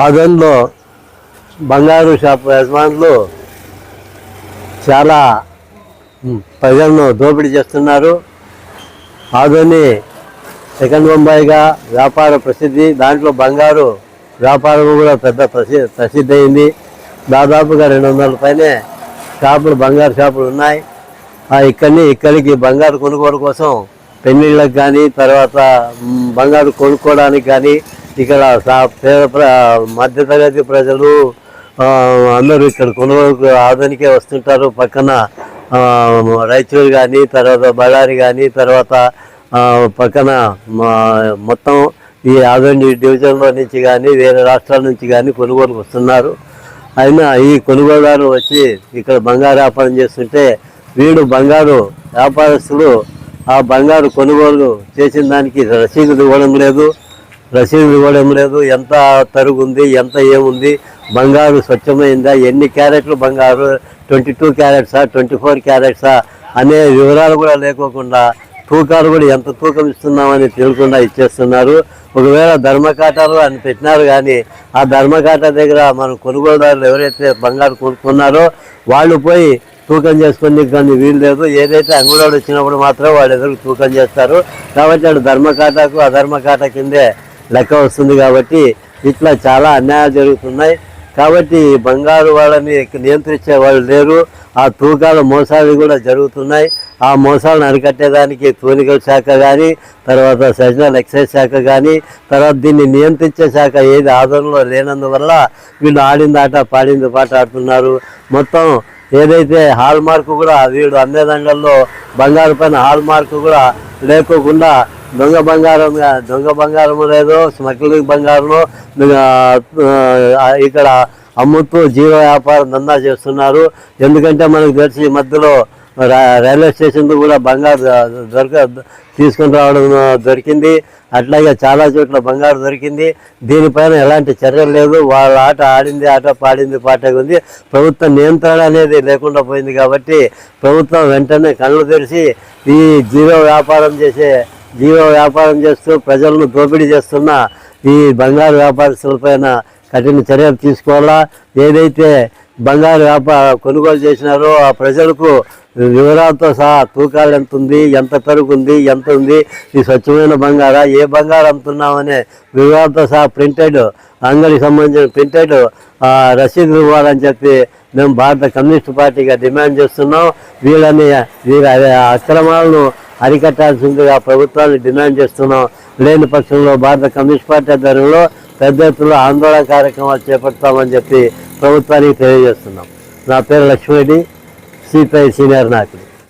ఆదన్లో బంగారు షాప్ యజమానులు చాలా ప్రజలను దోపిడీ చేస్తున్నారు. ఆదోని సెకండ్ బొంబాయిగా వ్యాపార ప్రసిద్ధి దాంట్లో బంగారు వ్యాపారం కూడా పెద్ద ప్రసి ప్రసిద్ధి అయింది దాదాపుగా రెండు వందల పైనే షాపులు బంగారు షాపులు ఉన్నాయి. ఆ ఇక్కడిని ఇక్కడికి బంగారు కొనుగోలు కోసం పెళ్ళిళ్ళకి కానీ తర్వాత బంగారు కొనుక్కోవడానికి కానీ ఇక్కడ సా- పేద ప్ర మధ్యతరగతి ప్రజలు అందరూ ఇక్కడ కొనుగోలు ఆదానికే వస్తుంటారు. పక్కన ఆ, రాయచూరు కానీ తర్వాత బళ్ళారి కానీ తర్వాత పక్కన మా- మొత్తం ఈ ఆదోని డివిజన్లో నుంచి కానీ వేరే రాష్ట్రాల నుంచి కానీ కొనుగోలుకు వస్తున్నారు. అయినా ఈ కొనుగోలుదారు వచ్చి ఇక్కడ బంగారు వ్యాపారం చేస్తుంటే వీడు బంగారు వ్యాపారస్తుడు ఆ బంగారు కొనుగోలు చేసిన దానికి రసీదులు ఇవ్వడం లేదు. రసీదులు ఇవ్వడం లేదు. ఎంత తరుగుంది ఎంత ఏముంది బంగారు స్వచ్ఛమైందా ఎన్ని క్యారెట్లు బంగారు ట్వంటీ టూ క్యారెట్సా ట్వంటీ ఫోర్ క్యారెట్సా అనే వివరాలు కూడా లేకోకుండా తూకాలు కూడా ఎంత తూకం ఇస్తున్నామని తెలియకుండా ఇచ్చేస్తున్నారు. ఒకవేళ ధర్మకాటాలు అని పెట్టినారు కానీ ఆ ధర్మకాట దగ్గర మన కొనుగోలుదారులు ఎవరైతే బంగారు కొనుక్కున్నారో వాళ్ళు పోయి తూకం చేసుకుని కానీ వీలు లేదు. ఏదైతే అంగుళాలు వచ్చినప్పుడు మాత్రం వాళ్ళు ఎదురు తూకం చేస్తారు. కాబట్టి వాడు ధర్మకాటకు అధర్మకాట కిందే లెక్క వస్తుంది కాబట్టి ఇట్లా చాలా అన్యాయాలు జరుగుతున్నాయి. కాబట్టి బంగారు వాళ్ళని నియంత్రించే వాళ్ళు లేరు. ఆ తూకాల మోసాలు కూడా జరుగుతున్నాయి. ఆ మోసాలను అరికట్టేదానికి తూనికల శాఖ కానీ తర్వాత సెషనల్ ఎక్సైజ్ శాఖ కానీ తర్వాత దీన్ని నియంత్రించే శాఖ ఏది ఆదరణలో లేనందువల్ల వీళ్ళు ఆడింది ఆట పాడింది పాట ఆడుతున్నారు. మొత్తం ఏదైతే హాల్ మార్క్ కూడా వీడు అమ్మే రంగంలో బంగారు పైన హాల్ మార్క్ కూడా లేకోకుండా దొంగ బంగారం దొంగ బంగారం లేదో స్మగ్లింగ్ బంగారం ఇక్కడ అమ్ముతూ జీవ వ్యాపారం దందా చేస్తున్నారు. ఎందుకంటే మనకు తెలిసి ఈ మధ్యలో రైల్వే స్టేషన్ కూడా బంగారు దొరక తీసుకొని రావడం దొరికింది. అట్లాగే చాలా చోట్ల బంగారు దొరికింది. దీనిపైన ఎలాంటి చర్యలు లేదు. వాళ్ళ ఆట ఆడింది ఆట పాడింది పాటగా ఉంది. ప్రభుత్వ నియంత్రణ అనేది లేకుండా పోయింది కాబట్టి ప్రభుత్వం వెంటనే కళ్ళు తెరిచి ఈ జీరో వ్యాపారం చేసే జీవో వ్యాపారం చేస్తూ ప్రజలను దోపిడీ చేస్తున్న ఈ బంగారు వ్యాపారస్తులపైన కఠిన చర్యలు తీసుకోవాలా? ఏదైతే బంగారు వ్యాపార కొనుగోలు చేసినారో ఆ ప్రజలకు వివరాలతో సహా తూకాలు ఎంత ఉంది ఎంత పెరుగుంది ఎంత ఉంది? ఈ స్వచ్ఛమైన బంగారా ఏ బంగారం అమ్ముతున్నామనే వివరాలతో సహా ప్రింటెడ్ అంగడికి సంబంధించిన ప్రింటెడ్ రసీదులు ఇవ్వాలని చెప్పి మేము భారత కమ్యూనిస్ట్ పార్టీగా డిమాండ్ చేస్తున్నాం. వీళ్ళని వీళ్ళ అక్రమాలను అరికట్టాల్సిందిగా ప్రభుత్వాన్ని డిమాండ్ చేస్తున్నాం. లేని పక్షంలో భారత కమ్యూనిస్ట్ పార్టీ ఆధ్వర్యంలో పెద్ద ఎత్తున ఆందోళన కార్యక్రమాలు చేపడతామని చెప్పి ప్రభుత్వానికి తెలియజేస్తున్నాం. నా పేరు లక్ష్మిరెడ్డి సిపిఐ సీనియర్ నాయకుడు.